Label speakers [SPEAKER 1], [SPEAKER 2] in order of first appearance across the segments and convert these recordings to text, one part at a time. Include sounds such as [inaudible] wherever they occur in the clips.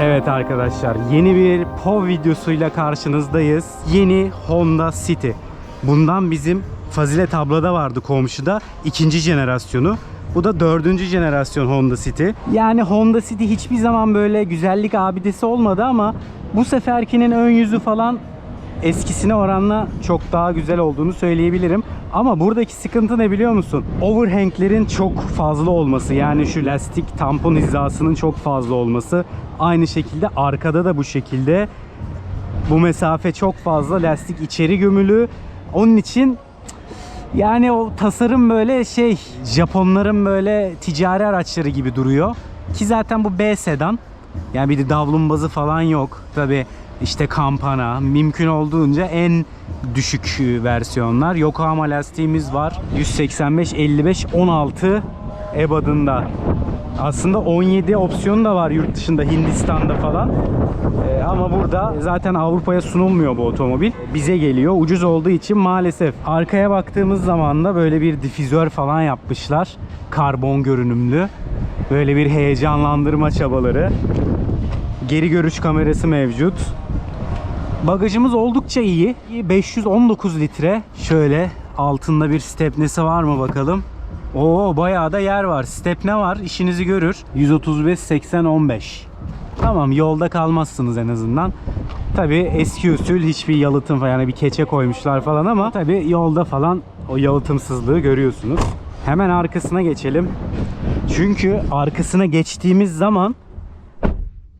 [SPEAKER 1] Evet arkadaşlar yeni bir POV videosuyla karşınızdayız. Yeni Honda City. Bundan bizim Fazilet ablada vardı komşuda ikinci jenerasyonu. Bu da dördüncü jenerasyon Honda City. Yani Honda City hiçbir zaman böyle güzellik abidesi olmadı ama bu seferkinin ön yüzü falan eskisine oranla çok daha güzel olduğunu söyleyebilirim. Ama buradaki sıkıntı ne biliyor musun? Overhang'lerin çok fazla olması. Yani şu lastik tampon hizasının çok fazla olması. Aynı şekilde arkada da bu şekilde. Bu mesafe çok fazla. Lastik içeri gömülü. Onun için yani o tasarım böyle şey Japonların böyle ticari araçları gibi duruyor. Ki zaten bu B sedan. Yani bir de davlumbazı falan yok. Tabi işte kampana mümkün olduğunca en düşük versiyonlar. Yokohama lastiğimiz var. 185 55 16 ebadında. Aslında 17 opsiyonu da var yurt dışında Hindistan'da falan. Ee, ama burada zaten Avrupa'ya sunulmuyor bu otomobil. Bize geliyor. Ucuz olduğu için maalesef. Arkaya baktığımız zaman da böyle bir difüzör falan yapmışlar. Karbon görünümlü. Böyle bir heyecanlandırma çabaları. Geri görüş kamerası mevcut. Bagajımız oldukça iyi. 519 litre. Şöyle altında bir stepnesi var mı bakalım. Oo bayağı da yer var. Stepne var. işinizi görür. 135 80 15. Tamam yolda kalmazsınız en azından. Tabi eski usul hiçbir yalıtım falan bir keçe koymuşlar falan ama tabi yolda falan o yalıtımsızlığı görüyorsunuz. Hemen arkasına geçelim. Çünkü arkasına geçtiğimiz zaman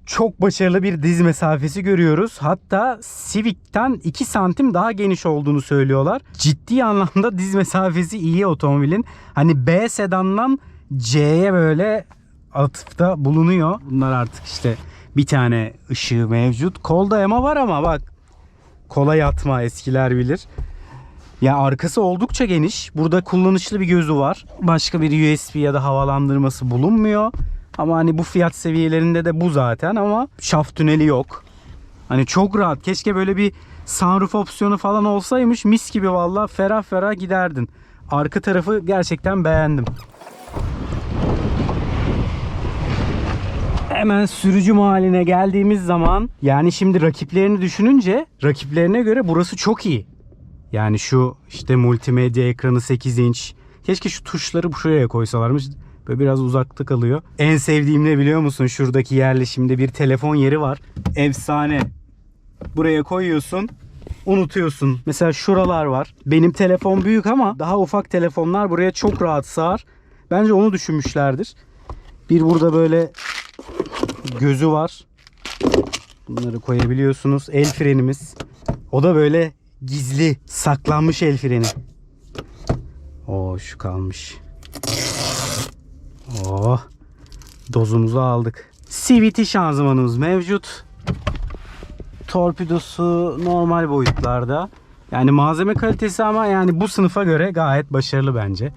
[SPEAKER 1] çok başarılı bir diz mesafesi görüyoruz. Hatta Civic'ten 2 santim daha geniş olduğunu söylüyorlar. Ciddi anlamda diz mesafesi iyi otomobilin. Hani B sedandan C'ye böyle atıfta bulunuyor. Bunlar artık işte bir tane ışığı mevcut. Kolda ema var ama bak kola yatma eskiler bilir. Ya arkası oldukça geniş. Burada kullanışlı bir gözü var. Başka bir USB ya da havalandırması bulunmuyor. Ama hani bu fiyat seviyelerinde de bu zaten ama şaft tüneli yok. Hani çok rahat. Keşke böyle bir sunroof opsiyonu falan olsaymış. Mis gibi valla ferah ferah giderdin. Arka tarafı gerçekten beğendim. Hemen sürücü mahalline geldiğimiz zaman yani şimdi rakiplerini düşününce rakiplerine göre burası çok iyi. Yani şu işte multimedya ekranı 8 inç. Keşke şu tuşları şuraya koysalarmış. Böyle biraz uzakta kalıyor. En sevdiğim ne biliyor musun? Şuradaki yerleşimde bir telefon yeri var. Efsane. Buraya koyuyorsun. Unutuyorsun. Mesela şuralar var. Benim telefon büyük ama daha ufak telefonlar buraya çok rahat sığar. Bence onu düşünmüşlerdir. Bir burada böyle gözü var. Bunları koyabiliyorsunuz. El frenimiz. O da böyle gizli, saklanmış el freni. Oo şu kalmış. Oh. Dozumuzu aldık. CVT şanzımanımız mevcut. Torpidosu normal boyutlarda. Yani malzeme kalitesi ama yani bu sınıfa göre gayet başarılı bence.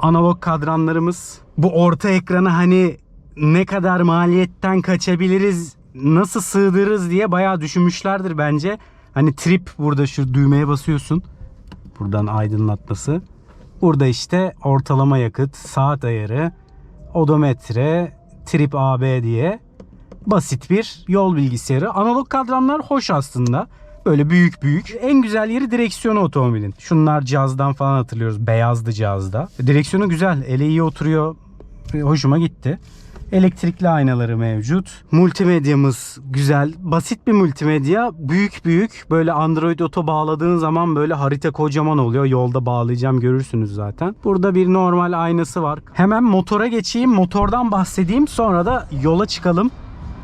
[SPEAKER 1] Analog kadranlarımız. Bu orta ekrana hani ne kadar maliyetten kaçabiliriz, nasıl sığdırırız diye bayağı düşünmüşlerdir bence. Hani trip burada şu düğmeye basıyorsun. Buradan aydınlatması. Burada işte ortalama yakıt, saat ayarı, odometre, trip AB diye basit bir yol bilgisayarı. Analog kadranlar hoş aslında. Böyle büyük büyük. En güzel yeri direksiyonu otomobilin. Şunlar cazdan falan hatırlıyoruz. Beyazdı cazda. Direksiyonu güzel. Ele iyi oturuyor. Hoşuma gitti. Elektrikli aynaları mevcut. Multimedyamız güzel. Basit bir multimedya. Büyük büyük. Böyle Android Auto bağladığın zaman böyle harita kocaman oluyor. Yolda bağlayacağım görürsünüz zaten. Burada bir normal aynası var. Hemen motora geçeyim. Motordan bahsedeyim. Sonra da yola çıkalım.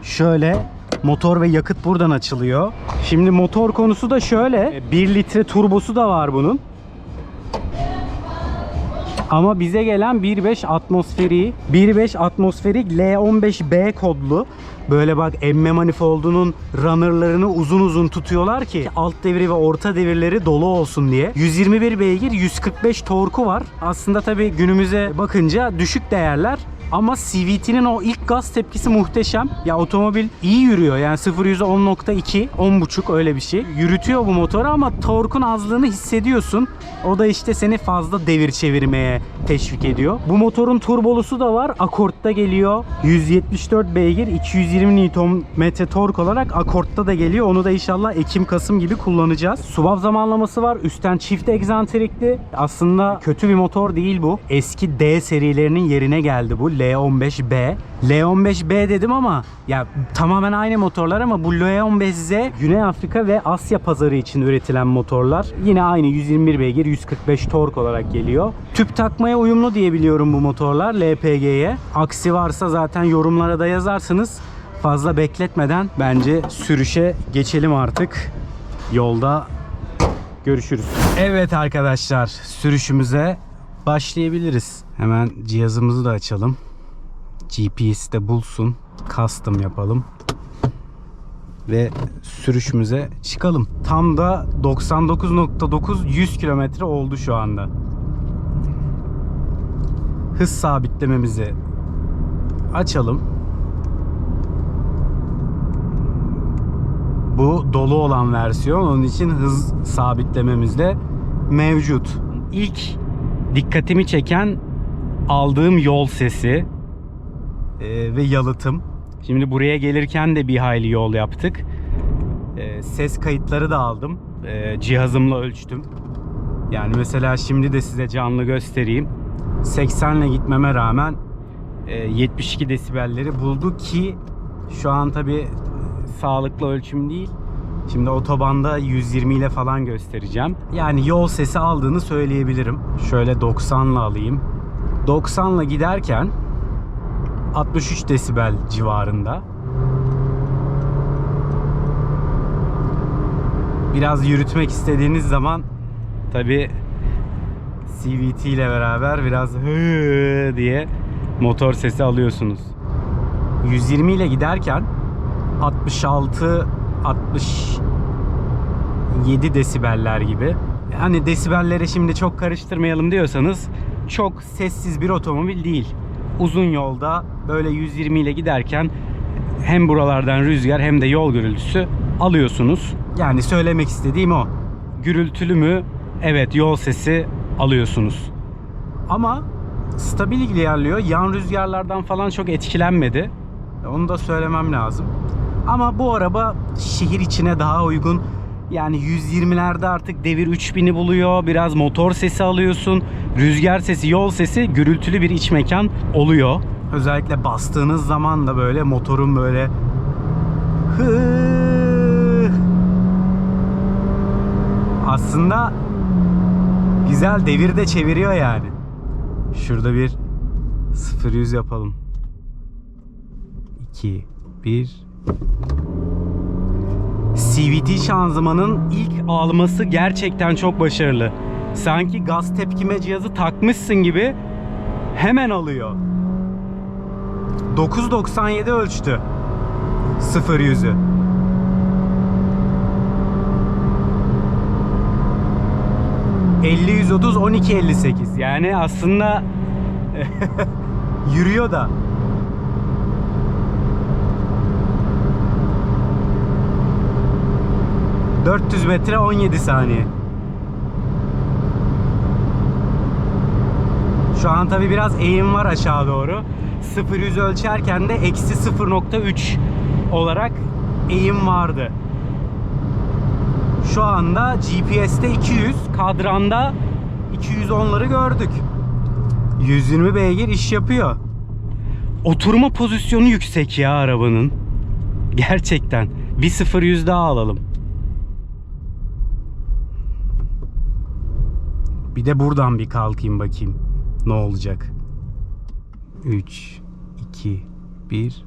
[SPEAKER 1] Şöyle motor ve yakıt buradan açılıyor. Şimdi motor konusu da şöyle. 1 litre turbosu da var bunun. Ama bize gelen 1.5 atmosferi 1.5 atmosferik L15B kodlu. Böyle bak emme manifoldunun runnerlarını uzun uzun tutuyorlar ki alt devri ve orta devirleri dolu olsun diye. 121 beygir 145 torku var. Aslında tabi günümüze bakınca düşük değerler. Ama CVT'nin o ilk gaz tepkisi muhteşem. Ya otomobil iyi yürüyor. Yani 0 100'e 10.2, 10.5 öyle bir şey. Yürütüyor bu motoru ama torkun azlığını hissediyorsun. O da işte seni fazla devir çevirmeye teşvik ediyor. Bu motorun turbolusu da var. Akortta geliyor. 174 beygir, 220 Nm tork olarak akortta da geliyor. Onu da inşallah Ekim-Kasım gibi kullanacağız. Subav zamanlaması var. Üstten çift egzantrikli. Aslında kötü bir motor değil bu. Eski D serilerinin yerine geldi bu. L15B. L15B dedim ama ya tamamen aynı motorlar ama bu L15Z Güney Afrika ve Asya pazarı için üretilen motorlar. Yine aynı 121 beygir 145 tork olarak geliyor. Tüp takmaya uyumlu diye biliyorum bu motorlar LPG'ye. Aksi varsa zaten yorumlara da yazarsınız. Fazla bekletmeden bence sürüşe geçelim artık. Yolda görüşürüz. Evet arkadaşlar sürüşümüze başlayabiliriz. Hemen cihazımızı da açalım. GPS'te bulsun. Custom yapalım. Ve sürüşümüze çıkalım. Tam da 99.9 100 kilometre oldu şu anda. Hız sabitlememizi açalım. Bu dolu olan versiyon. Onun için hız sabitlememiz de mevcut. İlk dikkatimi çeken aldığım yol sesi e, ve yalıtım. Şimdi buraya gelirken de bir hayli yol yaptık. E, ses kayıtları da aldım. E, cihazımla ölçtüm. Yani mesela şimdi de size canlı göstereyim. 80 ile gitmeme rağmen e, 72 desibelleri buldu ki şu an tabi sağlıklı ölçüm değil. Şimdi otobanda 120 ile falan göstereceğim. Yani yol sesi aldığını söyleyebilirim. Şöyle 90 ile alayım. 90 ile giderken 63 desibel civarında. Biraz yürütmek istediğiniz zaman tabi CVT ile beraber biraz hı diye motor sesi alıyorsunuz. 120 ile giderken 66 67 desibeller gibi. Hani desibellere şimdi çok karıştırmayalım diyorsanız çok sessiz bir otomobil değil. Uzun yolda böyle 120 ile giderken hem buralardan rüzgar hem de yol gürültüsü alıyorsunuz. Yani söylemek istediğim o. Gürültülü mü? Evet yol sesi alıyorsunuz. Ama stabil ilerliyor. Yan rüzgarlardan falan çok etkilenmedi. Onu da söylemem lazım. Ama bu araba şehir içine daha uygun. Yani 120'lerde artık devir 3000'i buluyor. Biraz motor sesi alıyorsun. Rüzgar sesi, yol sesi gürültülü bir iç mekan oluyor. Özellikle bastığınız zaman da böyle motorun böyle aslında güzel devir de çeviriyor yani. Şurada bir 0-100 yapalım. 2 1 CVT şanzımanın ilk alması gerçekten çok başarılı. Sanki gaz tepkime cihazı takmışsın gibi hemen alıyor. 9.97 ölçtü. 0 yüzü. ...50 130 12 58 yani aslında [laughs] yürüyor da 400 metre 17 saniye. Şu an tabi biraz eğim var aşağı doğru. 0-100 ölçerken de eksi 0.3 olarak eğim vardı. Şu anda GPS'te 200, kadranda 210'ları gördük. 120 beygir iş yapıyor. Oturma pozisyonu yüksek ya arabanın. Gerçekten. Bir 0-100 daha alalım. Bir de buradan bir kalkayım bakayım. Ne olacak? 3 2 1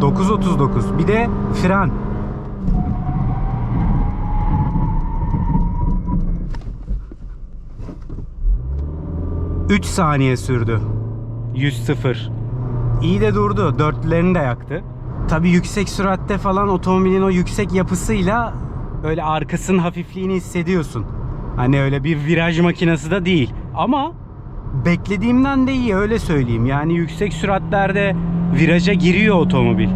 [SPEAKER 1] 939. Bir de fren. Üç saniye sürdü. 100 0. İyi de durdu. Dörtlerini de yaktı. Tabii yüksek süratte falan otomobilin o yüksek yapısıyla böyle arkasının hafifliğini hissediyorsun. Hani öyle bir viraj makinesi de değil. Ama beklediğimden de iyi öyle söyleyeyim. Yani yüksek süratlerde viraja giriyor otomobil.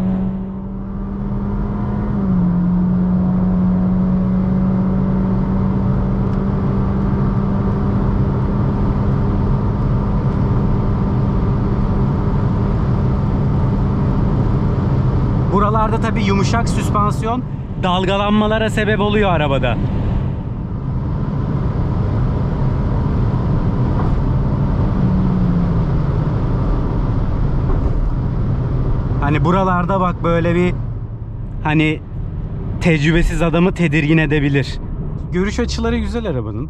[SPEAKER 1] Buralarda tabii yumuşak süspansiyon dalgalanmalara sebep oluyor arabada. Hani buralarda bak böyle bir hani tecrübesiz adamı tedirgin edebilir. Görüş açıları güzel arabanın.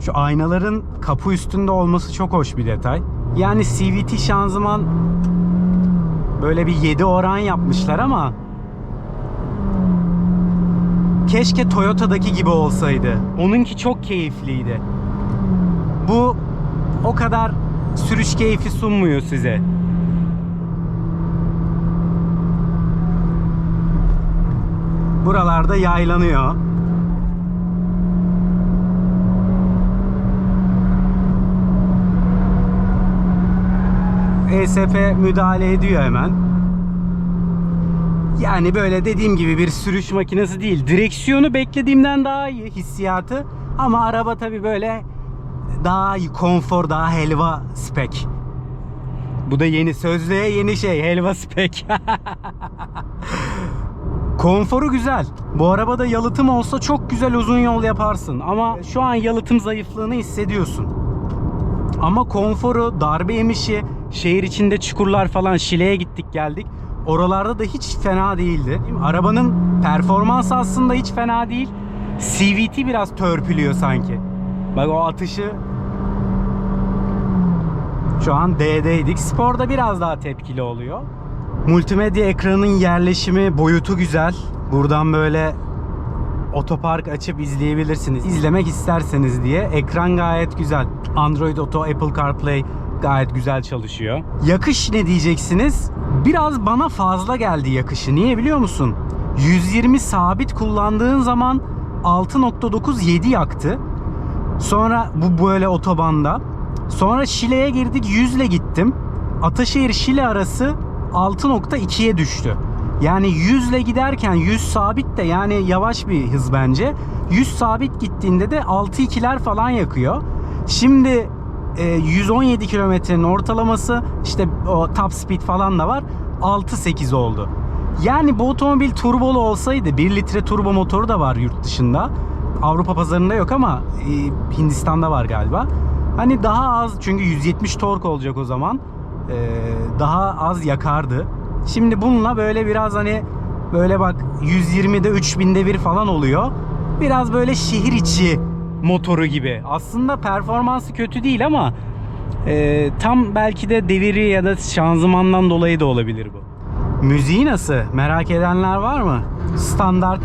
[SPEAKER 1] Şu aynaların kapı üstünde olması çok hoş bir detay. Yani CVT şanzıman böyle bir 7 oran yapmışlar ama keşke Toyota'daki gibi olsaydı. Onunki çok keyifliydi. Bu o kadar sürüş keyfi sunmuyor size. Buralarda yaylanıyor. ESP müdahale ediyor hemen. Yani böyle dediğim gibi bir sürüş makinesi değil. Direksiyonu beklediğimden daha iyi hissiyatı. Ama araba tabi böyle daha iyi konfor, daha helva spek. Bu da yeni sözlüğe yeni şey helva spek. [laughs] Konforu güzel. Bu arabada yalıtım olsa çok güzel uzun yol yaparsın. Ama şu an yalıtım zayıflığını hissediyorsun. Ama konforu, darbe yemişi, şehir içinde çukurlar falan Şile'ye gittik geldik. Oralarda da hiç fena değildi. Arabanın performansı aslında hiç fena değil. CVT biraz törpülüyor sanki. Bak o atışı şu an D'deydik. Sporda biraz daha tepkili oluyor. Multimedya ekranın yerleşimi, boyutu güzel. Buradan böyle otopark açıp izleyebilirsiniz. İzlemek isterseniz diye. Ekran gayet güzel. Android Auto, Apple CarPlay gayet güzel çalışıyor. Yakış ne diyeceksiniz? Biraz bana fazla geldi yakışı. Niye biliyor musun? 120 sabit kullandığın zaman 6.9 7 yaktı. Sonra bu böyle otobanda. Sonra Şile'ye girdik 100 ile gittim. Ataşehir Şile arası 6.2'ye düştü. Yani 100 ile giderken 100 sabit de yani yavaş bir hız bence. 100 sabit gittiğinde de 6.2'ler falan yakıyor. Şimdi e, 117 kilometrenin ortalaması işte o top speed falan da var 6.8 oldu. Yani bu otomobil turbolu olsaydı 1 litre turbo motoru da var yurt dışında. Avrupa pazarında yok ama e, Hindistan'da var galiba. Hani daha az çünkü 170 tork olacak o zaman. E, daha az yakardı. Şimdi bununla böyle biraz hani böyle bak 120'de 3000'de bir falan oluyor. Biraz böyle şehir içi motoru gibi. Aslında performansı kötü değil ama e, tam belki de deviri ya da şanzımandan dolayı da olabilir bu. Müziği nasıl? Merak edenler var mı? Standart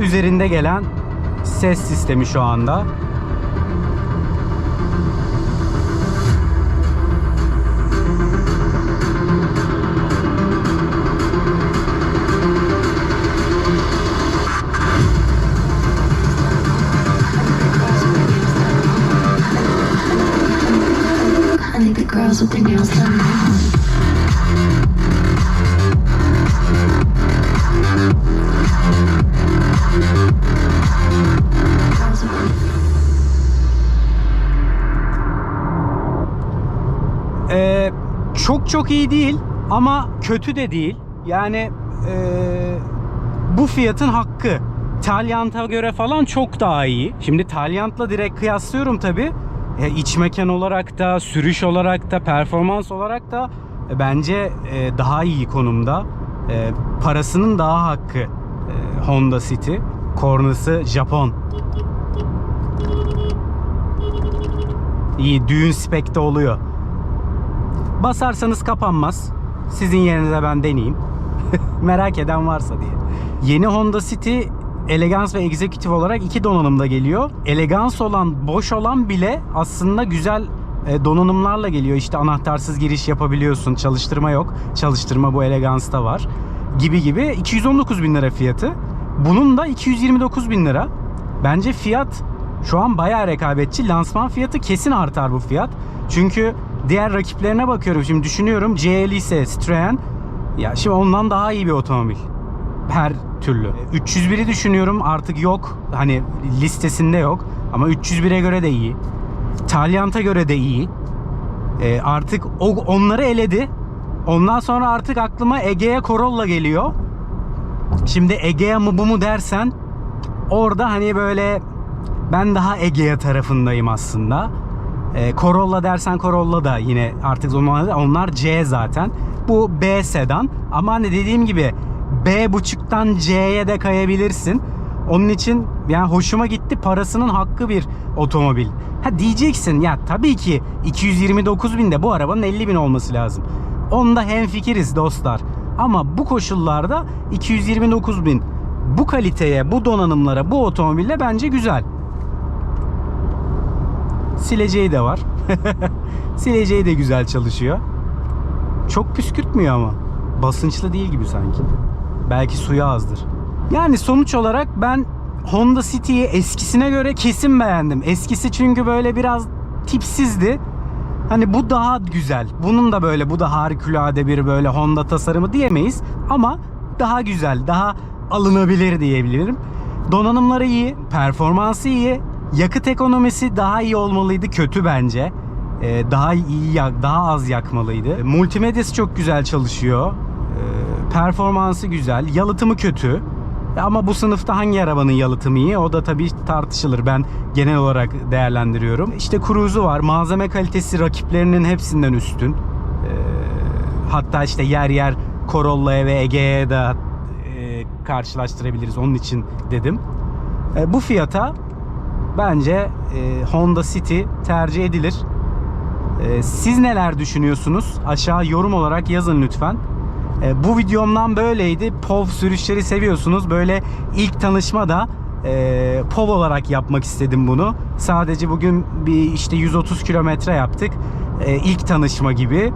[SPEAKER 1] üzerinde gelen ses sistemi şu anda. Çok iyi değil ama kötü de değil. Yani ee, bu fiyatın hakkı. Talyant'a göre falan çok daha iyi. Şimdi Talyant'la direkt kıyaslıyorum tabi. E, iç mekan olarak da, sürüş olarak da, performans olarak da e, bence e, daha iyi konumda. E, parasının daha hakkı e, Honda City. Kornası Japon. İyi düğün spekte oluyor. Basarsanız kapanmaz. Sizin yerinize ben deneyeyim. [laughs] Merak eden varsa diye. Yeni Honda City Elegance ve Executive olarak iki donanımda geliyor. Elegance olan, boş olan bile aslında güzel e, donanımlarla geliyor. İşte anahtarsız giriş yapabiliyorsun. Çalıştırma yok. Çalıştırma bu Elegance'da var. gibi gibi 219 bin lira fiyatı. Bunun da 229 bin lira. Bence fiyat şu an bayağı rekabetçi. Lansman fiyatı kesin artar bu fiyat. Çünkü diğer rakiplerine bakıyorum. Şimdi düşünüyorum CL ise Citroen. Ya şimdi ondan daha iyi bir otomobil. Her türlü. 301'i düşünüyorum artık yok. Hani listesinde yok. Ama 301'e göre de iyi. Talyant'a göre de iyi. E, artık o, onları eledi. Ondan sonra artık aklıma Egea Corolla geliyor. Şimdi Egea mı bu mu dersen orada hani böyle ben daha Egea tarafındayım aslında. E, Corolla dersen Corolla da yine artık onlar, onlar C zaten. Bu B sedan ama hani dediğim gibi B buçuktan C'ye de kayabilirsin. Onun için yani hoşuma gitti parasının hakkı bir otomobil. Ha diyeceksin ya tabii ki 229 bin de bu arabanın 50 bin olması lazım. Onda hemfikiriz dostlar. Ama bu koşullarda 229 bin bu kaliteye, bu donanımlara, bu otomobille bence güzel. Sileceği de var. [laughs] Sileceği de güzel çalışıyor. Çok püskürtmüyor ama. Basınçlı değil gibi sanki. Belki suyu azdır. Yani sonuç olarak ben Honda City'yi eskisine göre kesin beğendim. Eskisi çünkü böyle biraz tipsizdi. Hani bu daha güzel. Bunun da böyle bu da harikulade bir böyle Honda tasarımı diyemeyiz ama daha güzel, daha alınabilir diyebilirim. Donanımları iyi, performansı iyi, yakıt ekonomisi daha iyi olmalıydı. Kötü bence. Ee, daha iyi, daha az yakmalıydı. Multimedyası çok güzel çalışıyor. Ee, performansı güzel, yalıtımı kötü. Ama bu sınıfta hangi arabanın yalıtımı iyi? O da tabii tartışılır. Ben genel olarak değerlendiriyorum. İşte Cruise'u var. Malzeme kalitesi rakiplerinin hepsinden üstün. Ee, hatta işte yer yer Corolla'ya ve Ege'ye de e, karşılaştırabiliriz. Onun için dedim. E, bu fiyata bence e, Honda City tercih edilir. E, siz neler düşünüyorsunuz? Aşağı yorum olarak yazın lütfen. E, bu videomdan böyleydi. POV sürüşleri seviyorsunuz. Böyle ilk tanışmada e, POV olarak yapmak istedim bunu. Sadece bugün bir işte 130 kilometre yaptık. E, ilk tanışma gibi.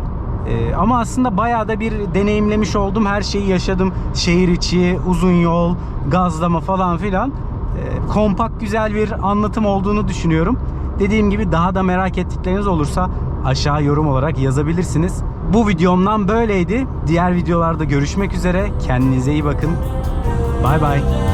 [SPEAKER 1] E, ama aslında bayağı da bir deneyimlemiş oldum. Her şeyi yaşadım. Şehir içi, uzun yol, gazlama falan filan. E, kompakt güzel bir anlatım olduğunu düşünüyorum. Dediğim gibi daha da merak ettikleriniz olursa aşağı yorum olarak yazabilirsiniz. Bu videomdan böyleydi. Diğer videolarda görüşmek üzere. Kendinize iyi bakın. Bay bay.